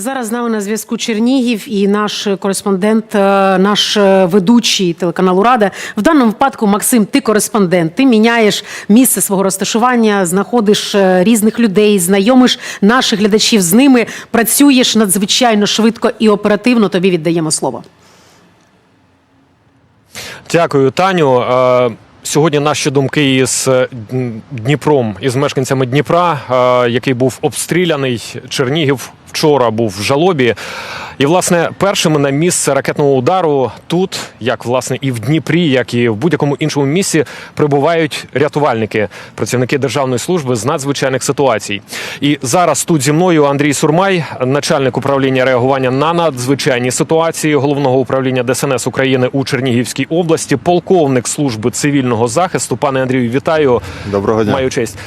Зараз з нами на зв'язку Чернігів і наш кореспондент, е, наш е, ведучий телеканалу Рада. В даному випадку, Максим, ти кореспондент. Ти міняєш місце свого розташування, знаходиш е, різних людей, знайомиш наших глядачів з ними, працюєш надзвичайно швидко і оперативно. Тобі віддаємо слово. Дякую, Таню. Сьогодні наші думки із Дніпром, із мешканцями Дніпра, який був обстріляний. Чернігів вчора був в жалобі. І, власне, першими на місце ракетного удару тут, як власне і в Дніпрі, як і в будь-якому іншому місці, прибувають рятувальники, працівники державної служби з надзвичайних ситуацій. І зараз тут зі мною Андрій Сурмай, начальник управління реагування на надзвичайні ситуації головного управління ДСНС України у Чернігівській області, полковник служби цивільного захисту. Пане Андрію, вітаю. Доброго дня. Маю честь.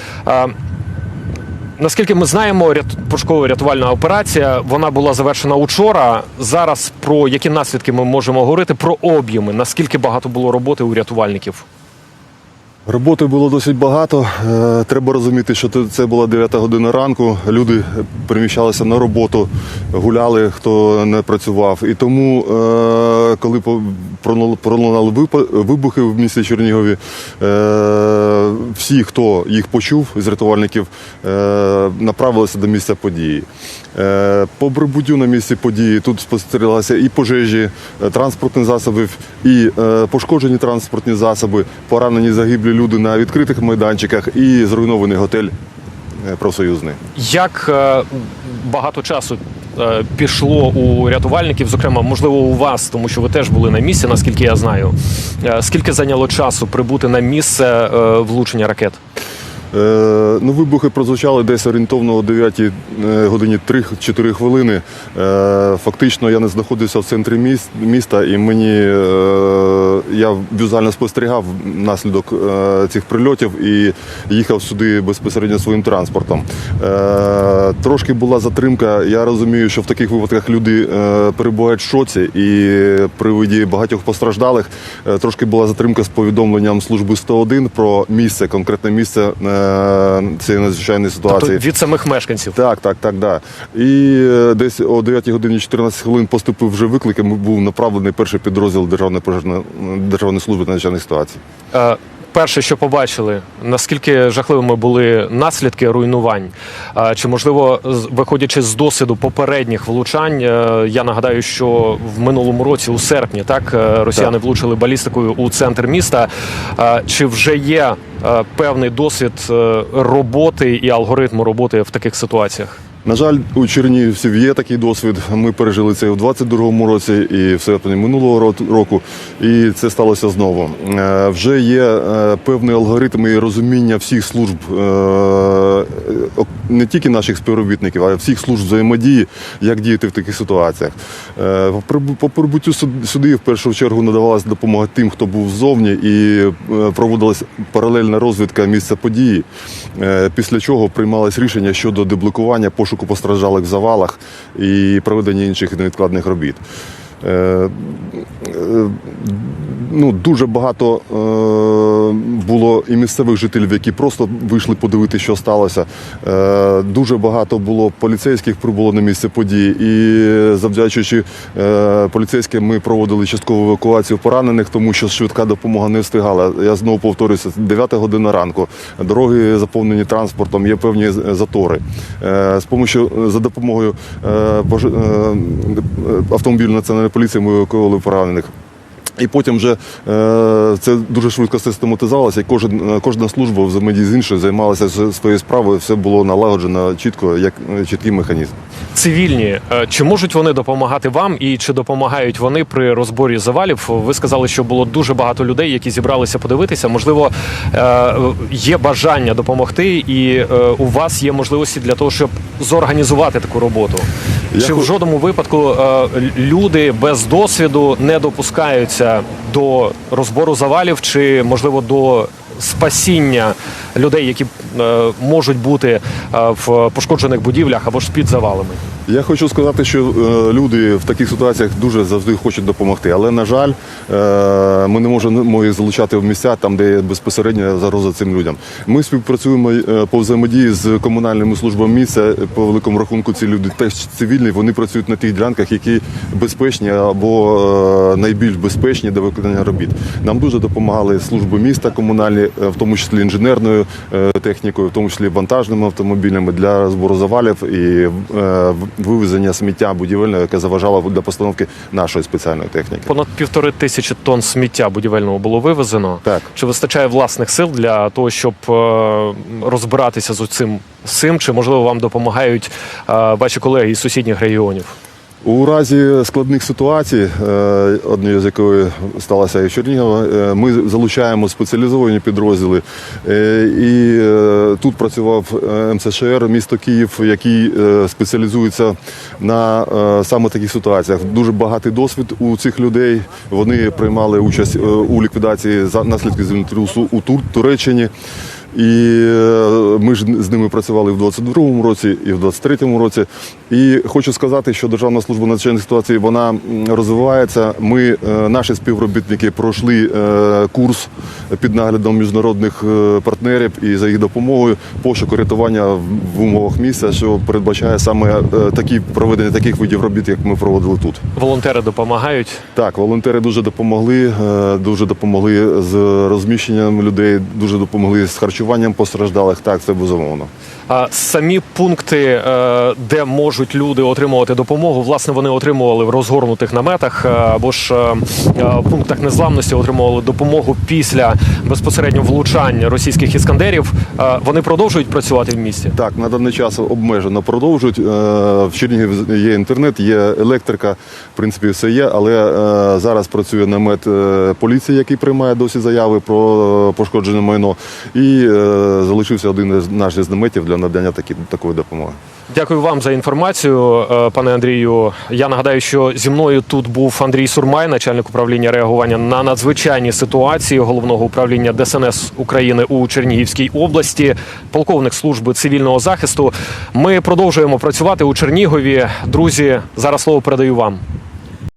Наскільки ми знаємо, пошукова рятувальна операція вона була завершена учора. Зараз про які наслідки ми можемо говорити про об'єми? Наскільки багато було роботи у рятувальників? Роботи було досить багато. Е, Треба розуміти, що це- була 9 година ранку. Люди переміщалися на роботу, гуляли, хто не працював. І тому, е, коли пролунали- вибухи в місті Чернігові, е, всі, хто їх почув з рятувальників, е, направилися до місця події. Е, По прибуттю на місці події тут спостерігалися і пожежі е, транспортних засобів, і е, пошкоджені транспортні засоби, поранені загиблі люди на відкритих майданчиках і зруйнований готель профсоюзний. Як багато часу пішло у рятувальників, зокрема, можливо, у вас, тому що ви теж були на місці, наскільки я знаю. Скільки зайняло часу прибути на місце влучення ракет? Е, ну, вибухи прозвучали десь орієнтовно о 9 е, годині 3-4 хвилини. Е, фактично я не знаходився в центрі міс- міста, і мені я візуально спостерігав наслідок е, цих прильотів і їхав сюди безпосередньо своїм транспортом. Е, трошки була затримка. Я розумію, що в таких випадках люди е, перебувають в шоці, і при виді багатьох постраждалих трошки була затримка з повідомленням служби 101 про місце, конкретне місце цієї надзвичайної Тобто ситуації. від самих мешканців. Так, так, так, да. І десь о 9 годині 14 хвилин поступив вже виклик, і був направлений перший підрозділ Державної пожежної державної служби надзвичайних ситуацій. Е, Перше, що побачили, наскільки жахливими були наслідки руйнувань, Е, чи можливо, виходячи з досвіду попередніх влучань, е, я нагадаю, що в минулому році, у серпні, так росіяни Так. влучили балістикою у центр міста. Чи вже є певний досвід е, роботи і алгоритму роботи в таких ситуаціях? На жаль, у чернігівців є такий досвід. Ми пережили це у 22-му році, і в серпні минулого ро- року. І це сталося знову. Е, Вже є е, певний алгоритм і розуміння всіх служб, е, не тільки наших співробітників, а й всіх служб взаємодії, як діяти в таких ситуаціях. Е, по прибуттю сюди в першу чергу надавалася допомога тим, хто був ззовні, і е, проводилась паралельна розвідка місця події. Е, Після чого приймалось рішення щодо деблокування пошуку постраждалих в завалах і проведення інших невідкладних робіт. Е, е, Ну, дуже багато е, було і місцевих жителів, які просто вийшли подивитися, що сталося. Е, дуже багато було поліцейських прибуло на місце події. І завдячуючи е, поліцейським, ми проводили часткову евакуацію поранених, тому що швидка допомога не встигала. Я знову повторюся, 9 година ранку. Дороги заповнені транспортом, є певні затори. Е, з помощю за допомогою е, е, автомобілю національної поліції ми евакуювали поранених. І потім вже е, це дуже швидко систематизувалося, і кожен, е, кожна служба взаємодії з іншою займалася своєю справою, все було налагоджено чітко, як е, чіткий механізм. Цивільні, чи можуть вони допомагати вам, і чи допомагають вони при розборі завалів? Ви сказали, що було дуже багато людей, які зібралися подивитися. Можливо, є бажання допомогти, і у вас є можливості для того, щоб зорганізувати таку роботу. Я Чи в жодному випадку е, люди без досвіду не допускаються до розбору завалів, чи можливо до спасіння людей, які е, можуть бути е, в пошкоджених будівлях або ж під завалами? Я хочу сказати, що е, люди в таких ситуаціях дуже завжди хочуть допомогти. Але, на жаль, е, ми не можемо їх залучати в місця там, де є безпосередня загроза цим людям. Ми співпрацюємо е, по взаємодії з комунальними службами місця. По великому рахунку, ці люди теж цивільні. Вони працюють на тих ділянках, які безпечні або найбільш безпечні до виконання робіт. Нам дуже допомагали служби міста комунальні, в тому числі інженерною технікою, в тому числі вантажними автомобілями для збору завалів і вивезення сміття будівельного, яке заважало для постановки нашої спеціальної техніки. Понад півтори тисячі тонн сміття будівельного було вивезено. Так. Чи вистачає власних сил для того, щоб е, розбиратися з цим цим? Чи можливо вам допомагають е, ваші колеги із сусідніх регіонів? У разі складних ситуацій, е, однією з якої сталася і в Чернігово, е, ми залучаємо спеціалізовані підрозділи. Е, І тут працював МСШР місто Київ, який спеціалізується на саме таких ситуаціях. Дуже багатий досвід у цих людей. Вони приймали участь у ліквідації наслідків землетрусу у Туреччині. І е, ми ж з ними працювали в 22-му році і в 23-му році. І хочу сказати, що Державна служба надзвичайних ситуацій вона розвивається. Ми, е, наші співробітники, пройшли е, курс під наглядом міжнародних партнерів і за їх допомогою пошуку рятування в- умовах місця, що передбачає саме такі проведення таких видів робіт, як ми проводили тут. Волонтери допомагають. Так, волонтери дуже допомогли, дуже допомогли з розміщенням людей, дуже допомогли з харчуванням постраждалих. Так, це безумовно. А самі пункти, е, де можуть люди отримувати допомогу, власне, вони отримували в розгорнутих наметах е, або ж е, в пунктах незламності отримували допомогу після безпосередньо влучань російських іскандерів. Вони продовжують працювати в місті. Так, на даний час обмежено продовжують. В Чернігові є інтернет, є електрика, в принципі, все є. Але зараз працює намет поліції, який приймає досі заяви про пошкоджене майно. І залишився один із наших наметів для надання такі, такої допомоги. Дякую вам за інформацію, е, пане Андрію. Я нагадаю, що зі мною тут був Андрій Сурмай, начальник управління реагування на надзвичайні ситуації головного управління ДСНС України у Чернігівській області, полковник служби цивільного захисту. Ми продовжуємо працювати у Чернігові. Друзі, зараз слово передаю вам.